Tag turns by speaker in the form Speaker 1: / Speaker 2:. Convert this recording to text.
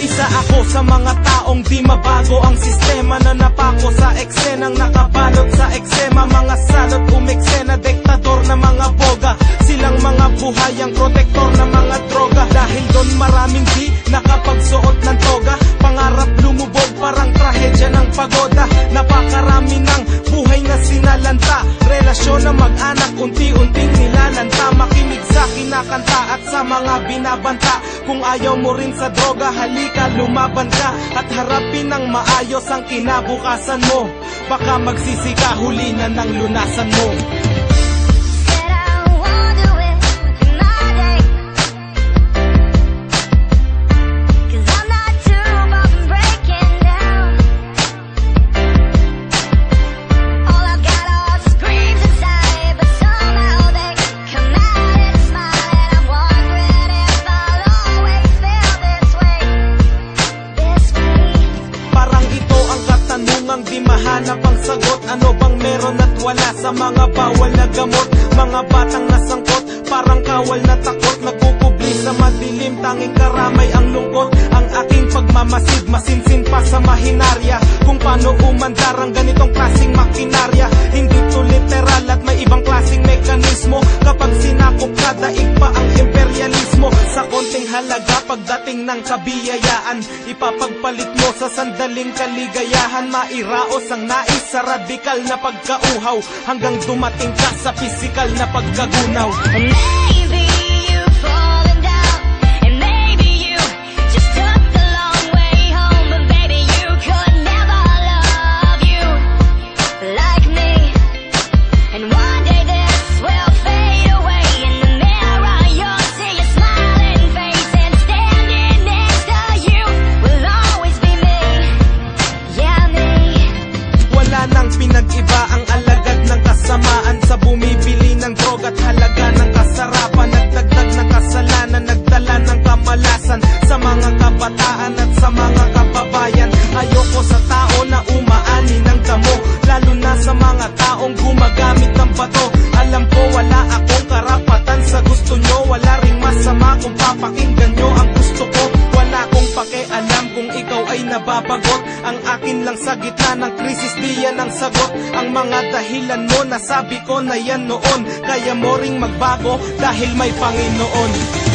Speaker 1: Isa ako sa mga taong di mabago. Ang sistema na napako sa eksenang nakabalot sa eksema Mga salot umeksena, diktador na mga boga. Silang mga buhayang protektor na mga droga. Dahil doon maraming di nakapagsuot ng toga. Pangarap lumubog parang trahedya ng pagoda. Napakarami ng buhay na sinalanta. Relasyon na mag-anak unti-unting nilalanta. Makinig sa kinakanta mga binabanta. Kung ayaw mo rin sa droga halika lumaban ka. At harapin ng maayos ang kinabukasan mo. Baka magsisi ka huli na ng lunasan mo katanungang di mahanap ang sagot. Ano bang meron at wala sa mga bawal na gamot? Mga batang nasangkot, parang kawal na takot. Nagpupubli sa madilim, tanging karamay ang lungkot. Ang aking pagmamasid, masinsin pa sa mahinarya. Kung paano umandar ang ganitong klaseng makinarya. Hindi to literal at may ibang klaseng mekanismo. Kapag sinakop ka, daig pa ang konting halaga pagdating ng kabiyayaan. Ipapagpalit mo sa sandaling kaligayahan. Mairaos ang nais sa radikal na pagkauhaw. Hanggang dumating ka sa pisikal na pagkagunaw.
Speaker 2: And
Speaker 1: gusto ko. Wala akong pakialam kung ikaw ay nababagot. Ang akin lang sa gitna ng krisis di yan ang sagot. Ang mga dahilan mo nasabi ko na yan noon. Kaya mo ring magbago dahil may Panginoon